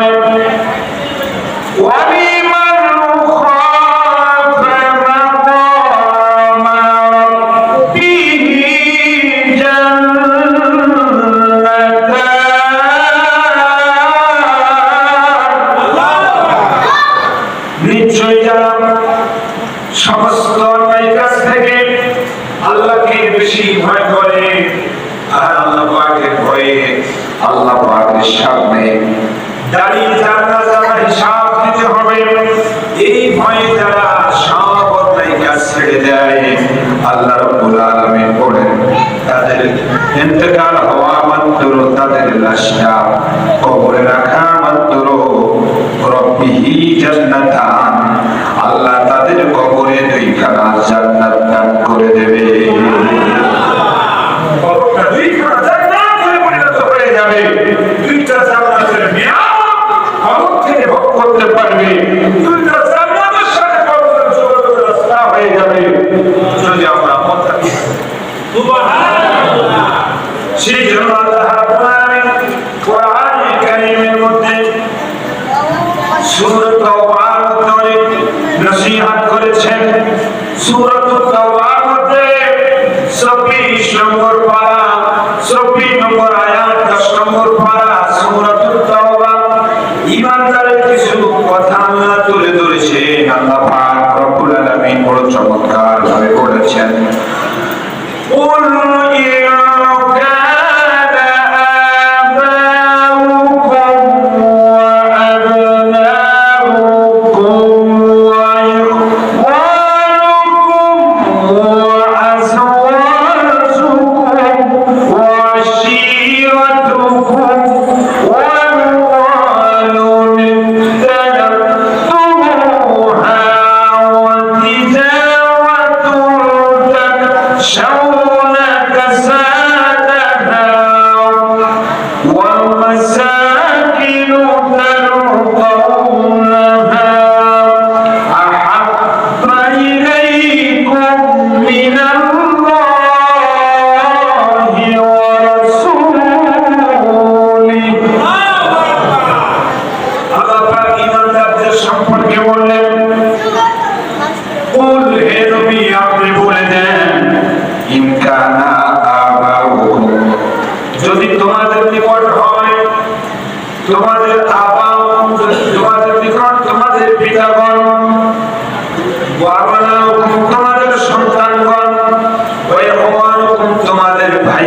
বলেন নিশ্চয়ই সমস্ত অন্যায় কাছ থেকে আল্লাহকে বেশি ভয় করে আল্লাহ পাকের ভয়ে আল্লাহ সামনে ছেড়ে দেয় আল্লাহ রব্বুল আলামিন তাদের ইন্তেকাল হওয়া রাখা মাত্র রব্বিহি জান্নাতা সুন্দর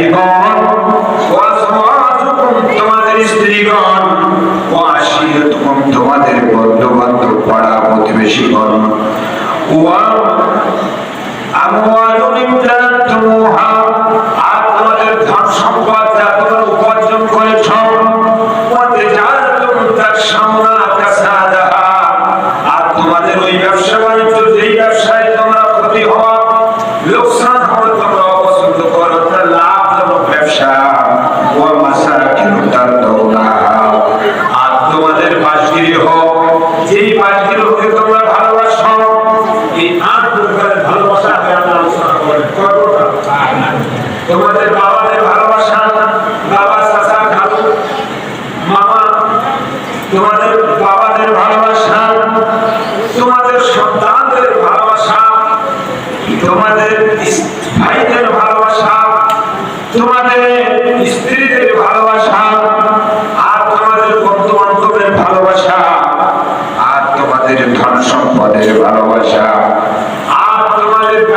you going?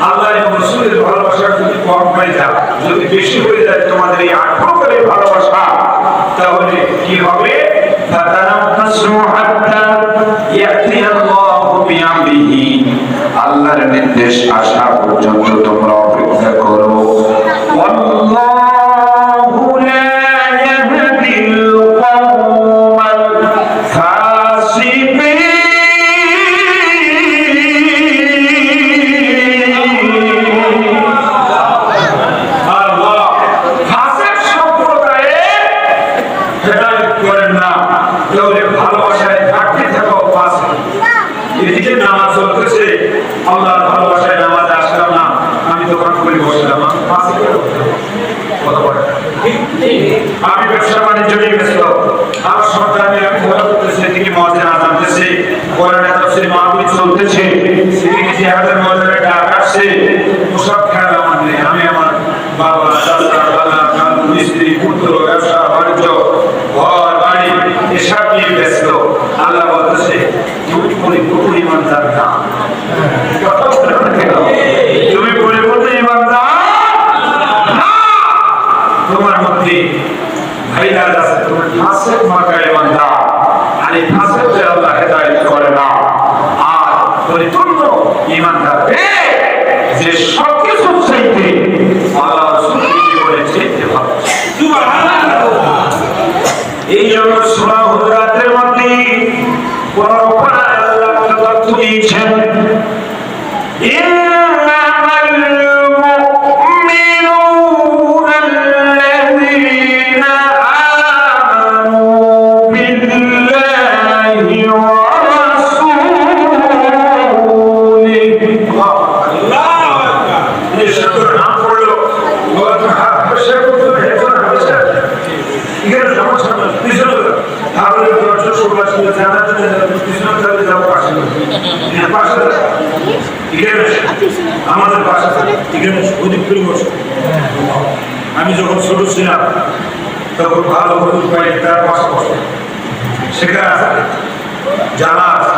আল্লাহ এবং রসুলের ভালোবাসা যদি কম হয়ে যায় যদি বেশি হয়ে যায় তোমাদের এই আঠারো ভালোবাসা, তাহলে কি হবে? আল্লাহর নির্দেশ আসা পর্যন্ত তোমরা অপেক্ষা করো। করেন না কেউ ভালোবাসায় থাকতে থাকো এদিকে নামাজ চলতেছে, আল্লাহর ভালোবাসায় নামাজ আসলাম না। আমি দোকান করে বসলাম আমি আমি ব্যবসা বাণিজ্য নিয়ে ব্যস্ত। আমার সন্তান খেলা করতেছে চলতেছে। সেদিকে যে আসছে পরিপূর্ণ ইমান এ যে সব কিছু চাইতে এই জন্য সূরা হুজুরাতের মধ্যে পরম্পরা আল্লাহ দিয়েছেন। আমি যখন ছোট ছিলাম তখন ভালো বন্ধু পাই তার পাশাপাশি সেখানে জানা আছে।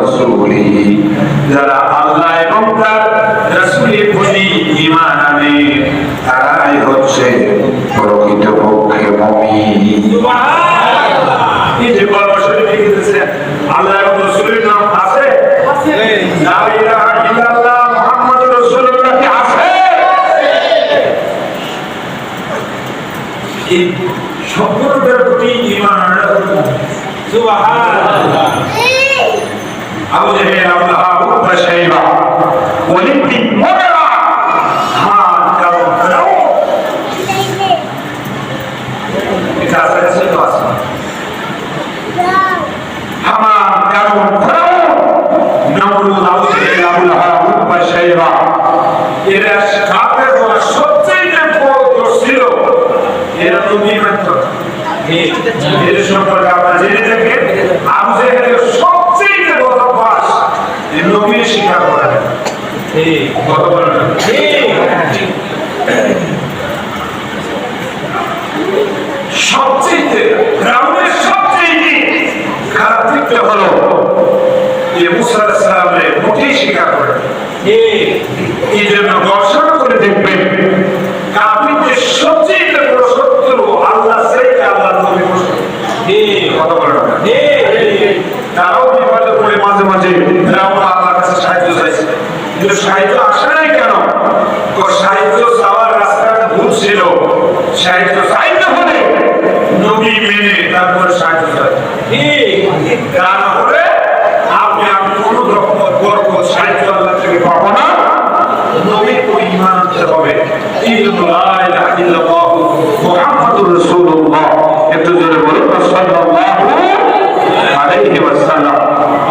রাসূলিহি যারা আল্লাহ এবং তার রাসূলের প্রতি ঈমান আনে তারাই হচ্ছে প্রকৃতপক্ষে মুমিন। এই যে গল্প শরীফে লিখেছে আল্লাহ এবং রাসূলের নাম আছে? লা ইলাহা ইল্লাল্লাহ মুহাম্মাদুর রাসূলুল্লাহ কি আছে? এই সম্পূর্ণটার প্রতি ঈমান আনা সুবহানাল্লাহ। Abu Jahl Allah Utba Shaiba Walid bin Mughira এরা। সম্পর্কে আপনারা জেনে থাকেন আবু জাহেলের এই নবীর স্বীকার করা এই কত বড় না? সবচেয়ে গ্রামের সবচেয়ে খারাপ দিকটা হলো যে মুসা আলাইহিস সালামের মোটেই স্বীকার করে না। এই জন্য গবেষণা করে দেখবেন কাফিরদের সবচেয়ে বড় শত্রু আল্লাহ সেই আল্লাহ নবী মুসলিম কথা বলে না তারাও বিপদে পড়ে মাঝে মাঝে ফেরাউন আল্লাহর কাছে সাহায্য চাইছে কিন্তু সাহায্য আসে নাই কেন তো সাহায্য চাওয়ার রাস্তাটা ভুল ছিল চাইতে হলে নবী মেনে তারপরে তা না হলে আপনি আমি কোনো রকম গর্ব সাহায্য আল্লাহ থেকে পাবো না। নবীর উপর ঈমান আনতে হবে। মুহাম্মাদুর রাসূলুল্লাহ। একটু জোরে বলুন সাল্লাল্লাহু আলাইহি ওয়াসাল্লাম।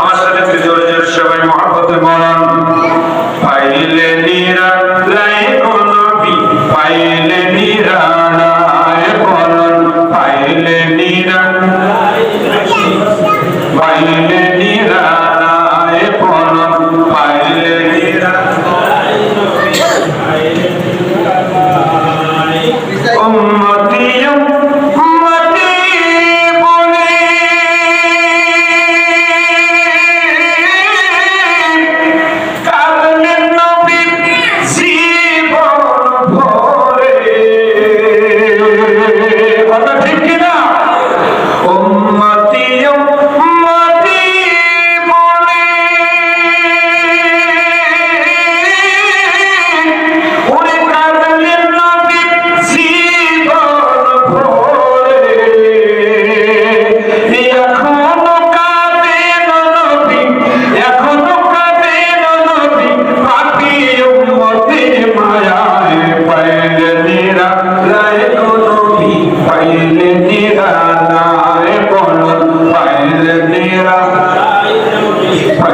আমার সাথে একটু জোরে জোরে সবাই বলেন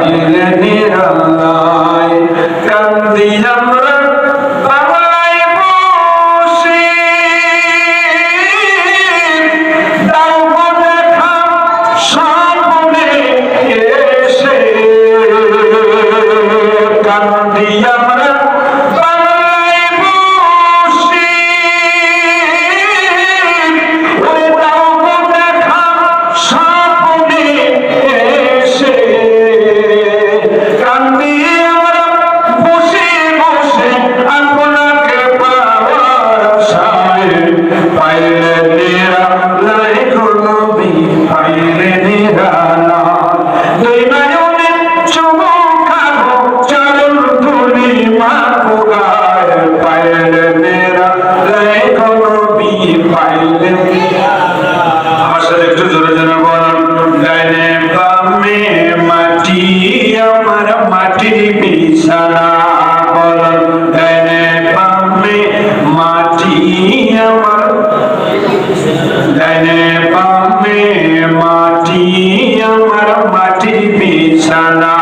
পাইলে নিরালায় বিছানা